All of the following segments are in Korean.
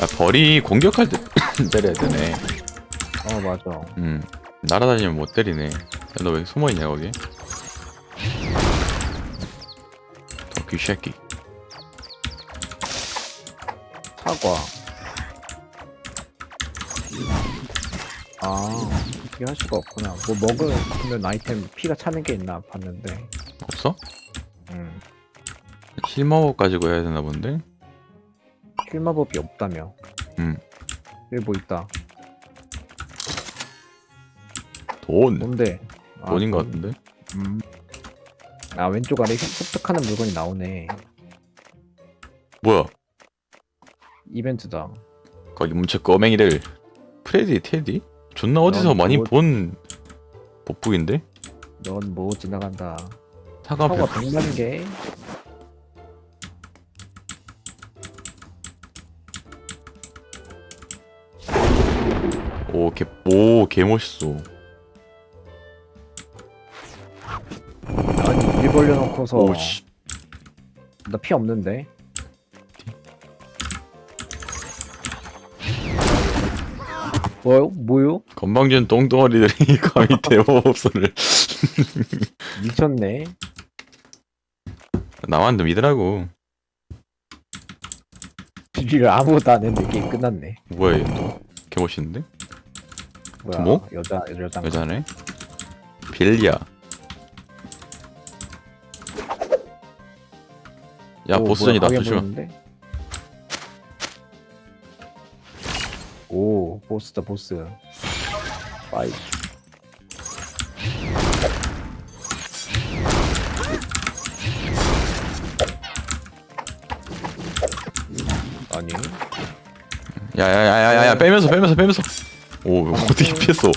야 벌이 공격할 때 때려야 되네. 어 맞아. 음 날아다니면 못 때리네. 너 왜 숨어있냐 거기? 도끼 새끼. 사과. 아 어떻게 할 수가 없구나. 뭐 먹으면 아이템 피가 차는 게 있나 봤는데 없어? 음 힐마법 가지고 해야 되나 본데? 킬마법이 없다며 음. 여기 뭐 있다 돈 뭔데 아, 돈인 것 돈. 같은데? 음. 아 왼쪽 아래 획- 획득하는 물건이 나오네 뭐야 이벤트다 거기 뭉쳐 꼬맹이들 프레디 테디? 존나 어디서 넌 많이 뭐- 본 복북인데? 넌 뭐 지나간다 사과 사과 배 100만 개 오, 개, 오, 개 멋있어. 아니 일 벌려놓고서 오, 씨. 나 피 없는데 뭐요? 뭐요? 건방진 똥덩어리들이 감히 대법업소를 미쳤네 나만 좀 믿으라고. 비비를 아무것도 안 했는데 게임 끝났네 뭐야, 얘 또. 개 멋있는데? 뭐야 뭐? 여자 여자 여자네? 빌리야. 야, 오, 보스전이다. 조심해. 보이는데? 오 보스다 보스 파이 아니 야, 야, 야, 야, 야, 야, 빼면서, 빼면서, 빼면서. 오, 어떻게 피했어?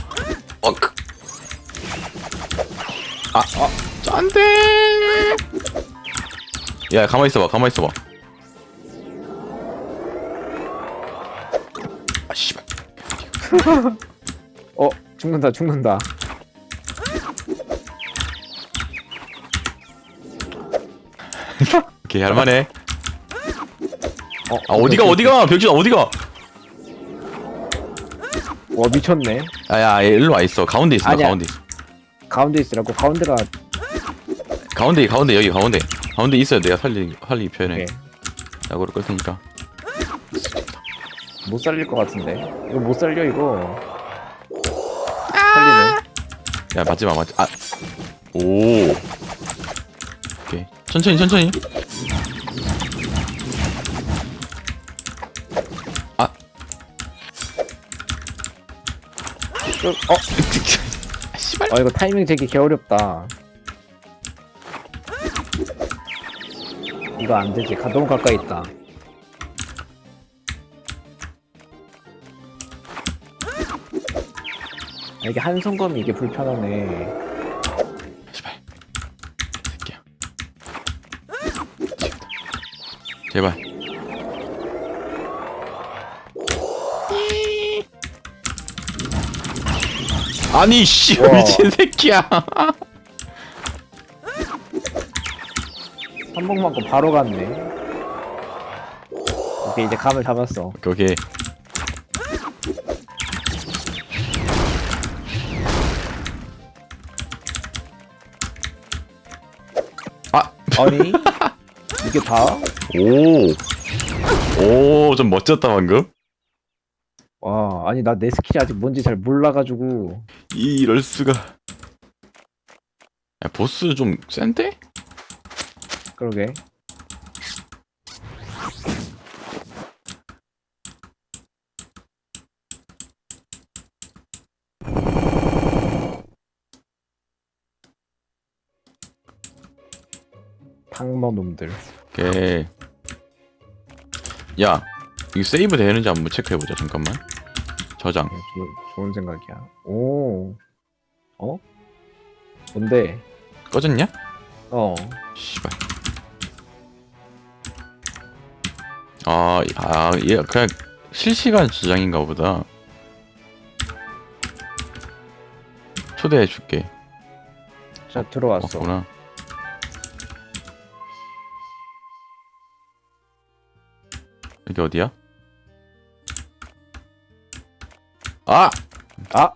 어, 크. 아, 아, 짠데. 야, 가만히 있어봐, 가만히 있어봐. 아, 씨발. 어 죽는다 죽는다 오케이, 할만해. 어 아, 어디가, 어디가, 병신아, 어디가? 와 미쳤네 야, 야, 얘 일로 와 있어. 가운데 있어, 아니야. 가운데 있어. 가운데 있으라고 가운데가 가운데, 가운데, 여기 가운데. 가운데 있어야 내가 살리, 살리기 편해. 오케이. 야구를 끌 테니까. 못 살릴 것 같은데 이거 못 살려 이거 살리네 야, 맞지 마, 맞지. 아. 오. 오케이. 천천히, 천천히. 어? 아, 씨발. 아 이거 타이밍 되게 개어렵다 이거 안 되지 가, 너무 가까이 있다 아, 이게 한성검이 이게 불편하네 씨발. 새끼야. 제발. 아니 씨 와. 미친 새끼야. 한번 맞고 바로 갔네 오케이 이제 감을 잡았어 오케이 오케이. 아. 아니 이게 다? 오. 오, 좀 멋졌다 방금. 와 아니 나 내 스킬이 아직 뭔지 잘 몰라가지고 이럴 수가. 야, 보스 좀 센데? 그러게 탕머 놈들 오케이. 야, 이거 세이브 되는지 한번 체크해보자. 잠깐만. 저장. 네, 좋- 좋은 생각이야. 오. 어? 뭔데? 꺼졌냐? 어. 씨발. 아, 아, 얘 그냥 실시간 저장인가 보다. 초대해 줄게. 자 들어왔어. 왔구나. 여기 어디야? 아! 아!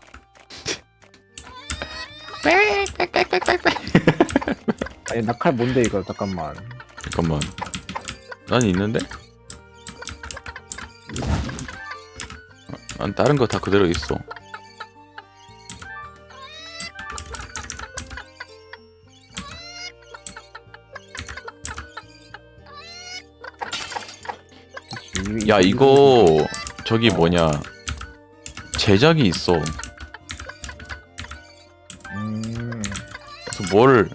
아니 나 칼 뭔데 이거 잠깐만 잠깐만. 난 있는데? 난 다른 거 다 그대로 있어. 이- 야, 이거 저기 어. 뭐냐. 제작이 있어. 음 그래서 뭘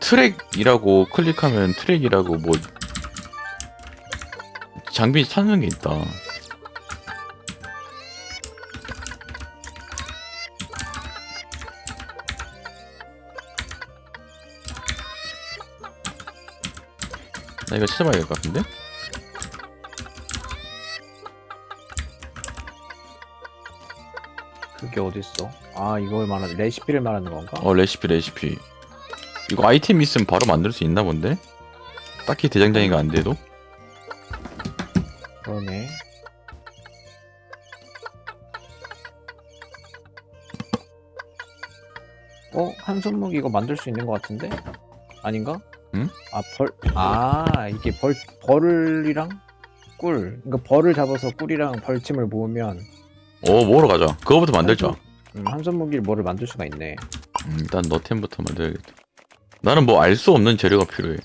트랙이라고 클릭하면 트랙이라고 뭐 장비 찾는 게 있다. 나 이거 찾아봐야 될것 같은데? 그게 어딨어 아 이걸 말하는 레시피를 말하는 건가? 어 레시피 레시피. 이거 아이템 있으면 바로 만들 수 있나 본데? 딱히 대장장이가 안 돼도? 그러네 어? 한손목 이거 만들 수 있는 것 같은데? 아닌가? 응? 아 벌.. 아 이게 벌.. 벌이랑 꿀 그러니까 벌을 잡아서 꿀이랑 벌침을 모으면 어 모으러 가자. 그거부터 만들자. 음, 한손목일 뭐를 만들 수가 있네 음, 일단 너템부터 만들어야겠다. 나는 뭐 알 수 없는 재료가 필요해.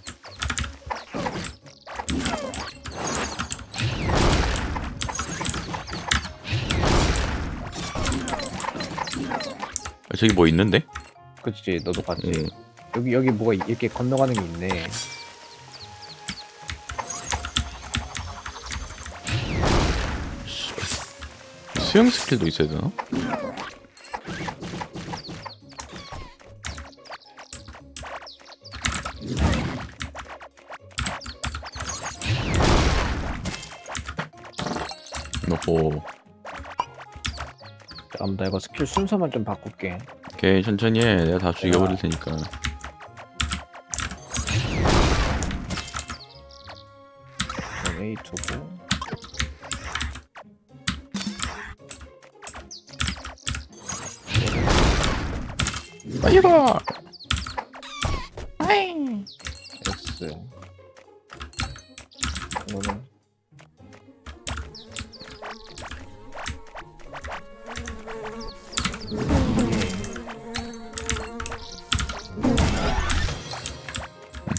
아, 저기 뭐 있는데? 그치 너도 봤지 음. 여기 여기 뭐가 이- 이렇게 건너가는 게 있네 수영 스킬도 있어야 되나? 오호 잠깐만 나 이거 스킬 순서만 좀 바꿀게. 오케이 천천히 해. 내가 다 죽여버릴 테니까. A 두고 빨리 가! X 이거는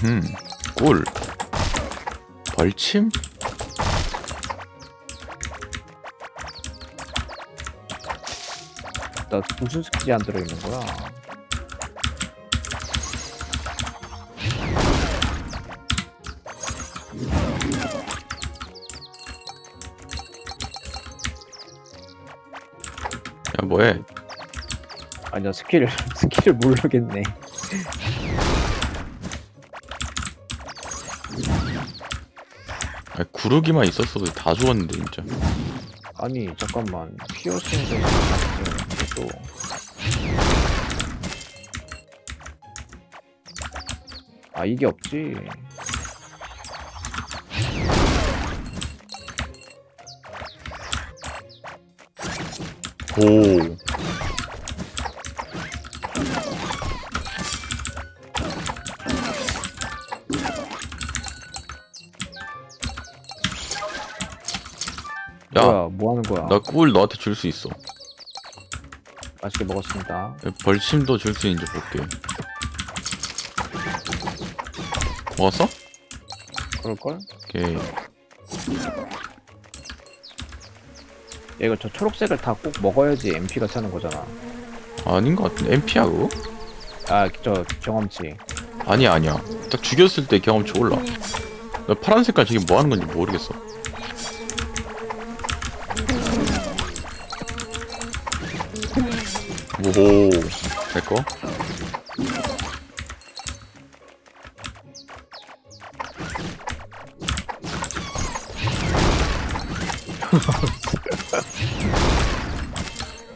음, 꿀 벌침? 나 무슨 스킬이 안 들어있는 거야 뭐해? 아니 나 스킬을 스킬을 모르겠네. 아, 구르기만 있었어도 다 죽었는데 진짜. 아니 잠깐만. 피어싱도 또. 아 이게 없지. 오 나 꿀 너한테 줄 수 있어. 맛있게 먹었습니다 벌침도 줄 수 있는지 볼게. 먹었어? 그럴걸? 오케이. 야, 이거 저 초록색을 다 꼭 먹어야지 MP가 차는 거잖아 아닌 것 같은데. MP야 그거? 아 저 경험치 아니야 아니야. 딱 죽였을 때 경험치 올라. 나 파란 색깔 저게 뭐 하는 건지 모르겠어. 오호. 내꺼?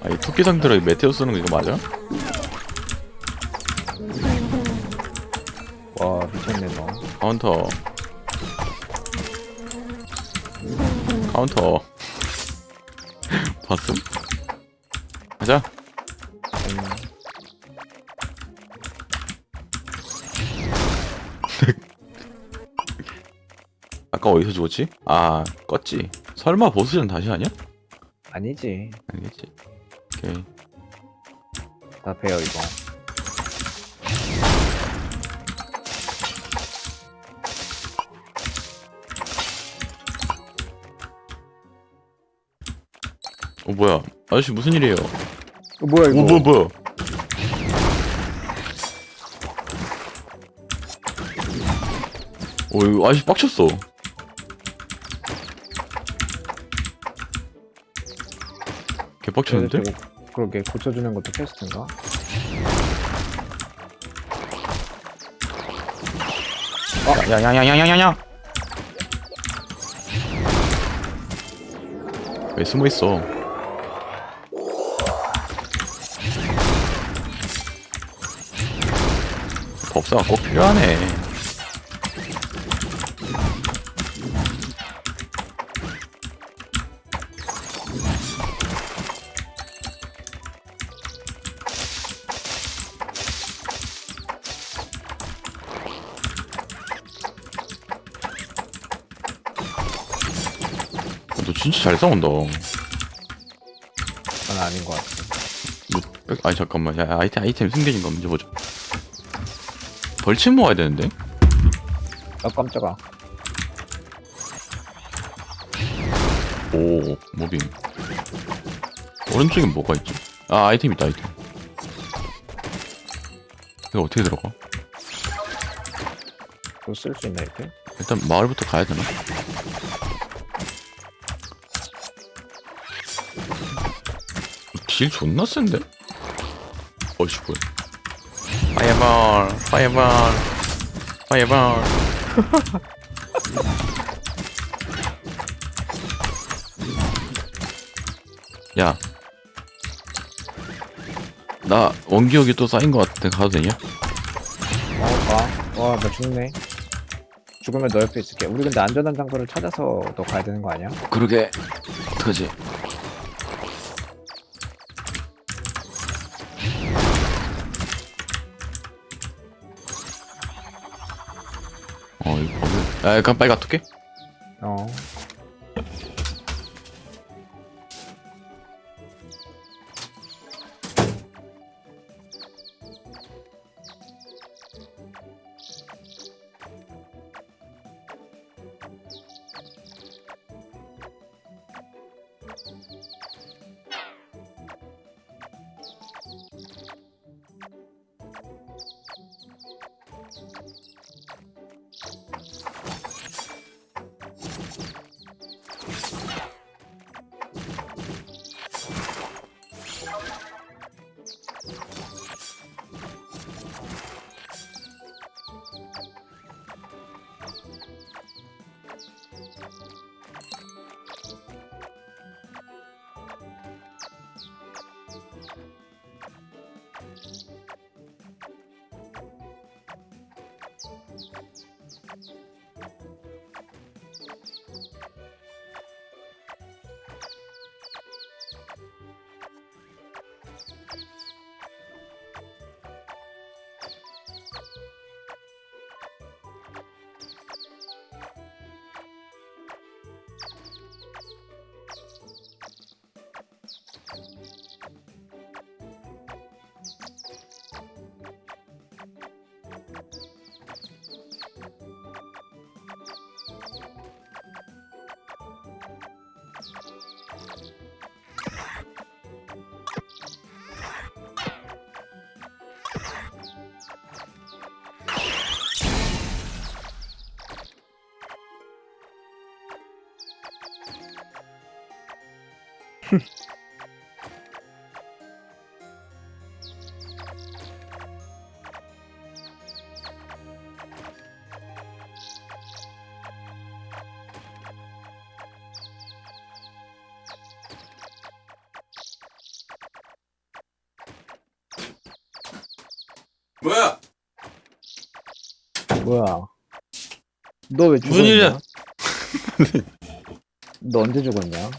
아이 토끼 상태로 메테오 쓰는 거 이거 맞아? 와 미쳤네 너 카운터 카운터 봤음? 가자 아까 어디서 죽었지? 아 껐지 설마 보스전 다시 하냐? 아니지. 아니겠지 오케이 다 배워 이거. 어 뭐야 아저씨 무슨 일이에요 어, 뭐야 이거? 오 뭐야 뭐야 오 이거 아저씨 빡쳤어 저거- 그러게 고쳐주는 것도 퀘스트인가? 야야야야야야야! 왜 숨어 있어? 법사가 꼭 필요하네 진짜 잘 싸운다 난 아닌 것 같아. 뭐, 백- 아니 잠깐만 야 아이템 아이템 숨겨진 거 먼저 보자. 벌침 모아야 되는데? 아 깜짝아. 오 모빙. 오른쪽엔 뭐가 있지? 아 아이템 있다 아이템. 이거 어떻게 들어가? 그거 쓸 수 있나 이렇게? 일단 마을부터 가야 되나 딜 존나 센데 어이씨 뭐야 파이어볼 파이어볼 파이어볼 야. 나 원기옥이 또 쌓인 것 같은데 가도 되냐? 어 가. 와나 죽네. 죽으면 너 옆에 있을게. 우리 근데 안전한 장소를 찾아서 너 가야 되는 거 아니야? 그러게 어떡하지? 야 약간 빨리 가둘게 어. 뭐야? 뭐야? 너 왜 죽어? 무슨 일이야? 너 언제 죽었냐?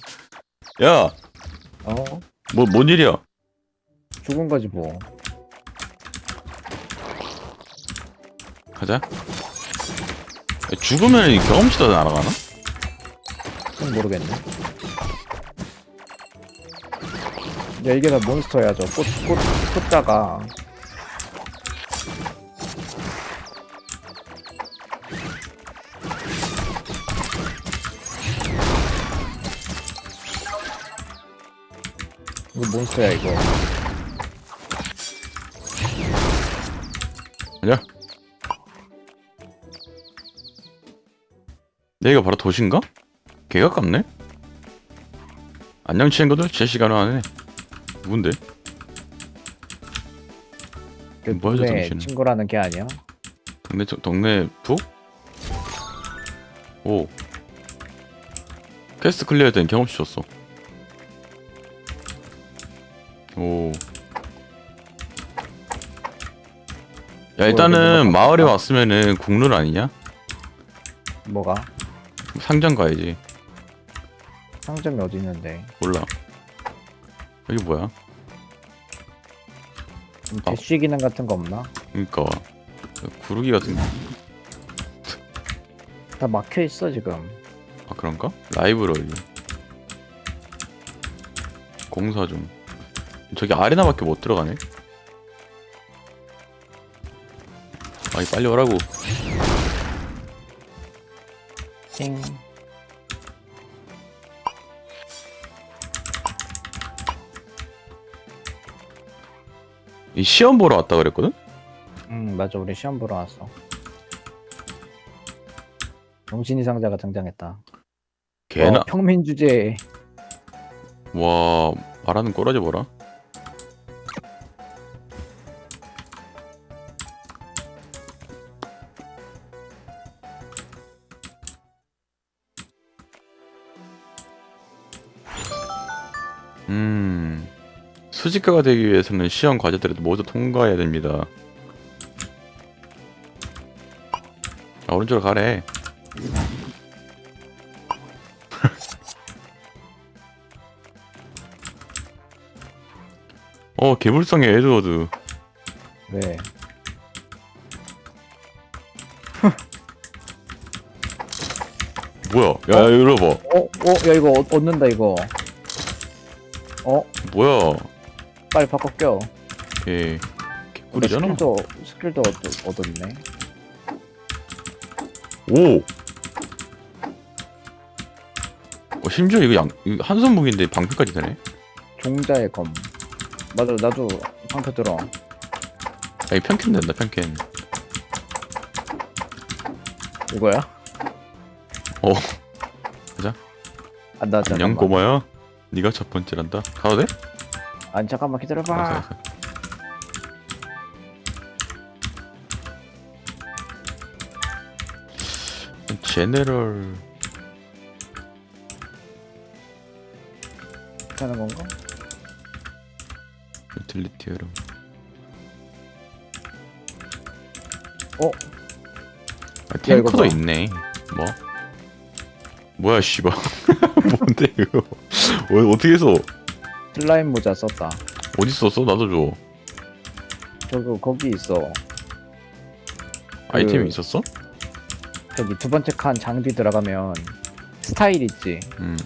야, 어? 뭐, 뭔 일이야? 죽은 거지 뭐. 가자. 야, 죽으면 이 경험치도 날아가나? 그건 모르겠네. 야 이게 다 몬스터야 저 꽃, 꽃, 꽃자가 이거 몬스터야 이거 가자. 여기가 바로 도시인가? 개 가 깝네? 안녕 친구들, 제 시간을 하네. 누군데? 그 뭐야, 저 동네 당신은? 친구라는 게 아니야 동네 저- 동네 북? 오. 퀘스트 클리어된 경험치 줬어. 오. 야 일단은 마을에. 왔으면은 국룰 아니냐? 뭐가 상점 가야지. 상점이 어디 있는데 몰라. 여기 뭐야? 좀 어. 대쉬 기능 같은 거 없나? 그니까 구르기 같은 거. 다 막혀 있어 지금 아 그런가? 라이브러리. 공사 중. 저기 아레나밖에 못 들어가네. 아니 빨리 오라고. 띵이 시험 보러 왔다 그랬거든? 응 맞아 우리 시험 보러 왔어 정신이 상자가 등장했다 개나. 어, 평민 주제 와 말하는 꼬라지 뭐라? 수집가가 되기 위해서는 시험 과제들을 모두 통과해야 됩니다. 아, 오른쪽으로 가래. 어 개불성의 에드워드. 왜 뭐야? 야, 야 이거 봐. 어? 어? 야 이거 얻- 얻는다 이거 어? 뭐야? 빨리 바꿔 껴개 개꿀이잖아. 스킬도 스킬도 얻, 얻었네 오. 어, 심지어 이거 양 이거 한손 무기인데 방패까지 되네. 종자의 검 맞아 나도 방패 들어 아니 편캔 된다 편캔. 이거야? 어. 아, 나 안녕 잠깐만 꼬마야. 네가 첫 번째란다. 가도 돼? 아니 잠깐만 기다려봐. 제네럴 하는 건가? 유틸리티 여름. 어? 아, 탱커도 봐. 있네. 뭐? 뭐야 씨발. 뭔데 이거? 어, 어떻게 해서 슬라임 모자 썼다 어디 썼어? 나도 줘. 저거 거기 있어 아이템이 그- 있었어? 저기 두 번째 칸 장비 들어가면 스타일 있지 음.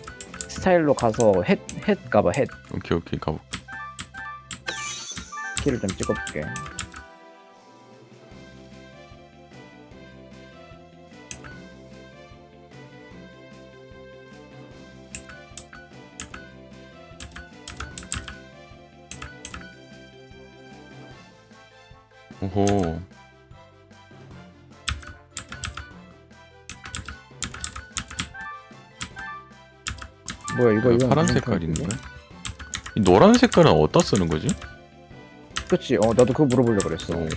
스타일로 가서 헷, 헷 가봐 헷 오케이 오케이 가보. 키를 좀 찍어볼게 오호. 뭐야 이거 이거 파란 색깔 있는 거야? 이 노란 색깔은 어디다 쓰는 거지? 그치 어 나도 그거 물어보려고 그랬어 어.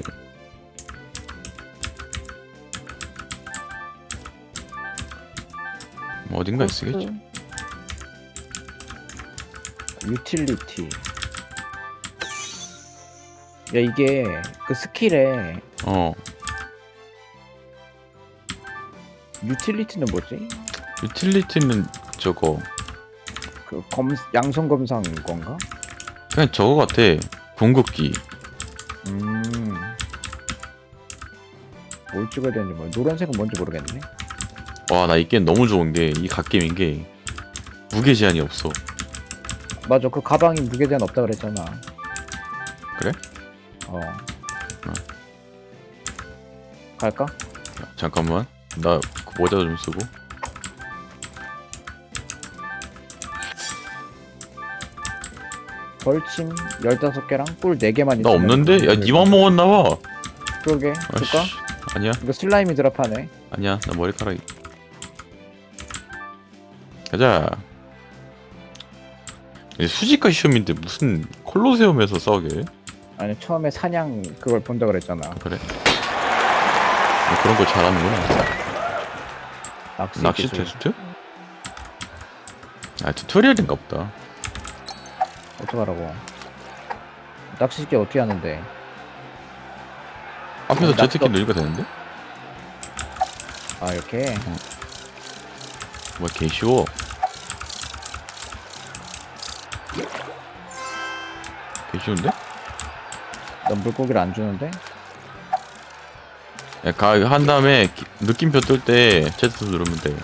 뭐 어딘가에 쓰겠지. 유틸리티 야 이게 그 스킬에 어. 유틸리티는 뭐지? 유틸리티는 저거 그 검 양성 검사인 건가? 그냥 저거 같아 궁극기 음. 뭘 찍어야 되는지 뭐 노란색은 뭔지 모르겠네. 와 나 이 게임 너무 좋은 게 이 갓게임인 게 무게 제한이 없어 맞아 그 가방이 무게 제한 없다 그랬잖아. 그래? 어. 갈까? 잠깐만. 나그 모자 좀 쓰고. 벌침 15개랑 꿀 4개만 나 없는데? 야 니만 먹었나봐. 그러게. 줄까? 아니야. 이거 슬라임이 드랍하네. 아니야 나 머리카락이 가자. 수지가 시험인데 무슨 콜로세움에서 싸우게 아니 처음에 사냥 그걸 본다 그랬잖아. 아, 그래? 어, 그런 거 잘하는구나. 낚시, 낚시 기술. 테스트? 아 튜토리얼인가 보다. 어떡하라고. 낚시기 어떻게 하는데? 앞에서 어, 제트키 낚시- 누르니까 되는데? 아 이렇게? 뭐야 개 쉬워. 개 쉬운데? 넌 물고기를 안 주는데? 야, 가, 한 다음에 기- 느낌표 뜰 때 Z 누르면 돼.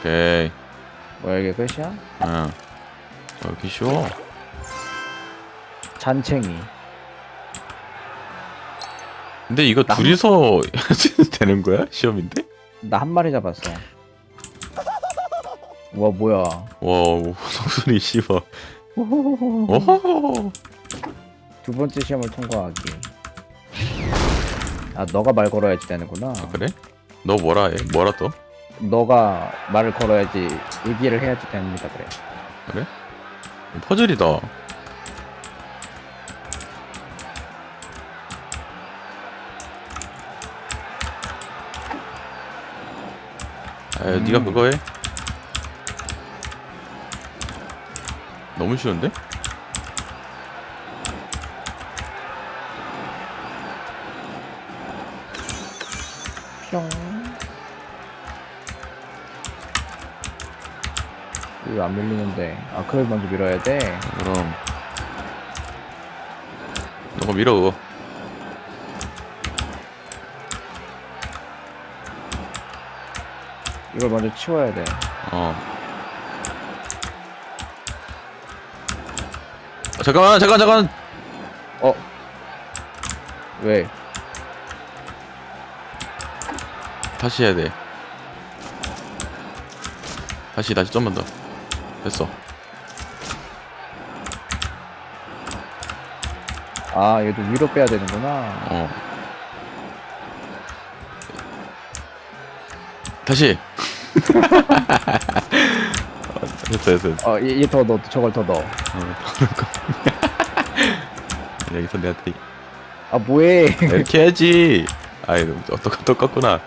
오케이. 뭐야 이게 끝이야? 응. 어, 이렇게 쉬워. 잔챙이 근데 이거 남- 둘이서 되는 거야? 시험인데? 나 한 마리 잡았어 와 뭐야 와, 씹어. 오호호호. 두 번째 시험을 통과하기 아 너가 말 걸어야지 되는구나 아, 그래? 너 뭐라 해? 뭐라 또? 너가 말을 걸어야지 얘기를 해야지 됩니다 그래 퍼즐이다. 아, 음. 네가 그거 해. 너무 쉬운데? 뿅 이거 안 밀리는데 아 그걸 먼저 밀어야 돼 그럼 너가 밀어 그거. 이걸 먼저 치워야 돼 어. 잠깐만 잠깐 잠깐. 왜? 다시 해야 돼. 다시 다시 좀만 더. 됐어. 아 얘도 위로 빼야 되는구나 어. 다시. 어, 됐어 됐어. 됐어. 어얘더 넣어 저걸 더 넣어 어, 여기서 내가 대... 아 뭐해 이렇게 해야지. 아이 똑같 똑같구나.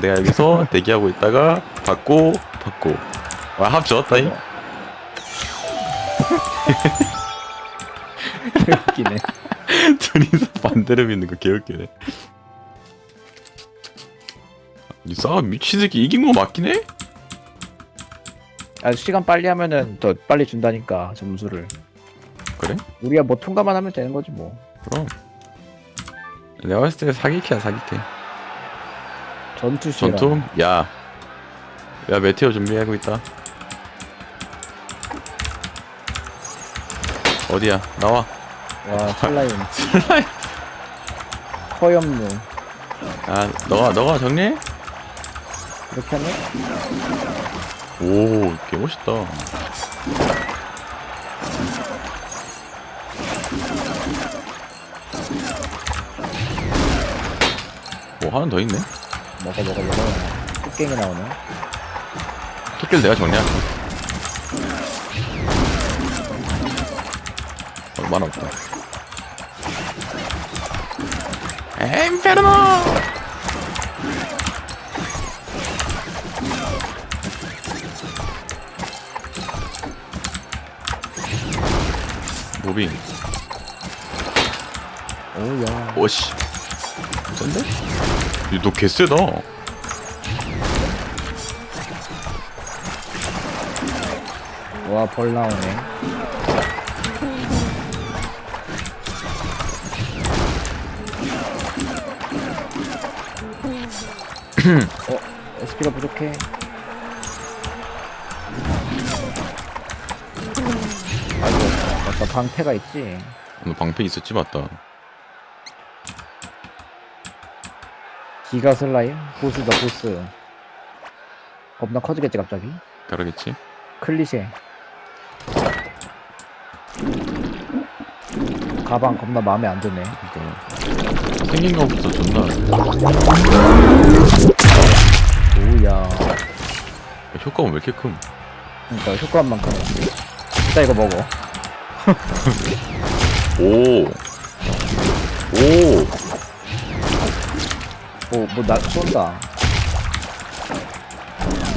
내가 여기서 대기하고 있다가 받고 받고. 와 합 좋았다잉. 웃기네 둘이서 반대로 믿는 거 개웃기네. 이 싸움 미친 새끼 이긴 거 맞긴 해? 아 시간 빨리 하면은 더 빨리 준다니까 점수를 그래? 우리가 뭐 통과만 하면 되는 거지 뭐 그럼. 내가 봤을 때 사기캐야 사기캐. 전투 시간 전투? 야. 야 메테오 준비하고 있다. 어디야? 나와. 와 슬라임 허염무 아 너가 너가 정리해? 이렇게 하면 오, 개 멋있다. 오, 하나 더 있네. 먹어 먹어 먹어 뚝갱이 나오네 토끼를 내가 정리할게. 얼마나 없다. 엠페르노! 무빙. 오야 오씨. 센데? 너 개쎄다 와벌 나오네 어? SP가 부족해 맞다 방패가 있지. 너 방패 있었지 맞다. 기가 슬라임? 보스다 보스. 겁나 커지겠지 갑자기? 그러겠지? 클리셰. 가방 겁나 마음에 안 드네. 그러니까 생긴 거부터 존나. 오야. 효과가 왜 이렇게 큼? 그러니까 효과한 만큼. 진짜 이거 먹어 오. 오. 뭐 나 쏜다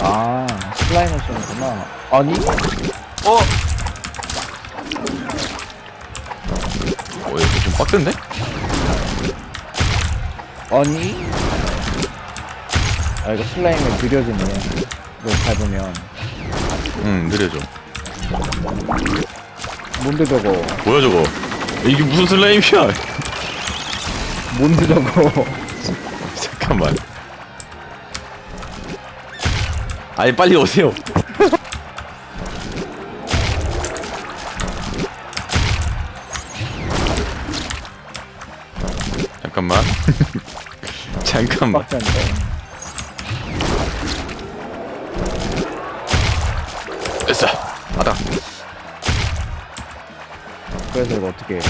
아 슬라임을 쏘는구나 아니? 어, 이거 좀 빡센데? 아니? 아 이거 슬라임이 느려지네 이거 밟으면 응, 느려져. 뭔데 저거 뭐야, 저거? 이게 무슨 슬라임이야? 뭔데 저거 잠깐만. 아니, 빨리 오세요. 잠깐만. 잠깐만. 빡센데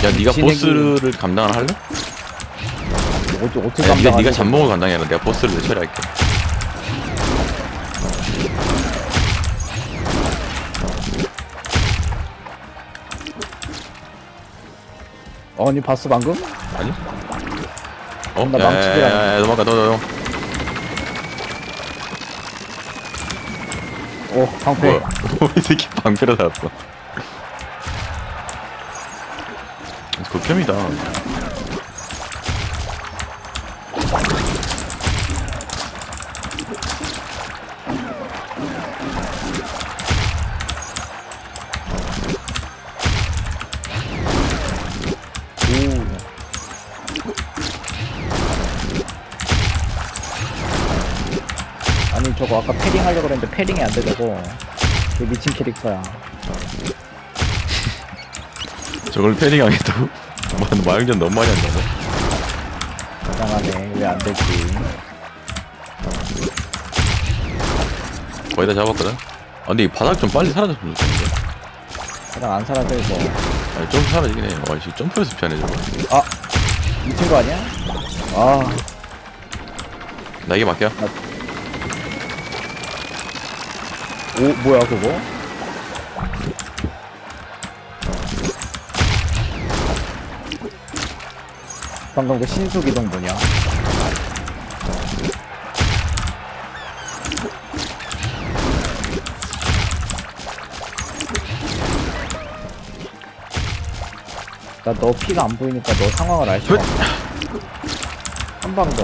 야, 네가 보스를 감당을 할래? 어째, 어떻게 야, 네가 네가? 잡목을 감당해라. 내가 보스를 처리할게. 아니 봤어 방금? 아니? 어? 나 야, 망치기랑- 야, 야, 야, 넘어가, 너, 너, 너. 오 방패 뭐야? 이 새끼 방패로 나왔어. 극혐이다. 아니 저거 아까 패링 하려고 그랬는데 패링이 안 되더라고 그 미친 캐릭터야 저걸 패링하겠다고? 뭐, 마영전 너무 많이 한다. 이상하네 왜 안 되지 거의 다 잡았거든? 아, 근데 이 바닥 좀 빨리 사라졌으면 좋겠는데. 가장 안 이거 아니, 좀 사라지긴 해. 와, 씨, 점프해서 피하네, 저거. 미친 거 아니야? 아 나에게 맡겨. 오 뭐야 그거? 방금 그 신속 이동 뭐냐? 나 너 피가 안 보이니까 너 상황을 알 수가 없어. 한 방 더.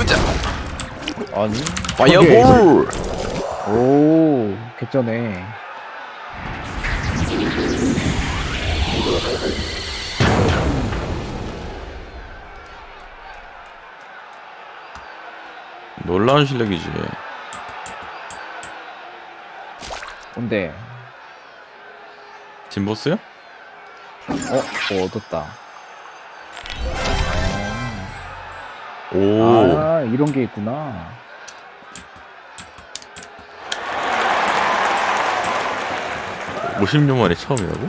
으짜! 아니? 파이어볼! 오, 개쩌네. 놀라운 실력이지. 근데, 진보스요? 어, 어 얻었다. 오. 아, 이런 게 있구나. 오 50년 만에 처음이라고?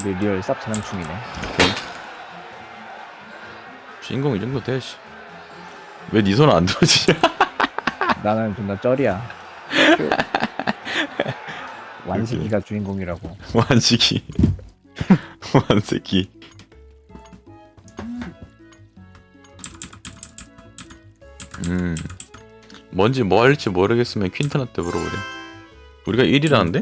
우리 리얼 쌉 자랑충이네. 주인공 이 정도 돼, 씨. 왜네손안 들어지냐? 나는 존나 쩔이야. 완식이가 주인공이라고. 완식이. 완새끼. 음. 뭔지 뭐 할지 모르겠으면 퀸트한테 물어보래. 우리가 1위라는데?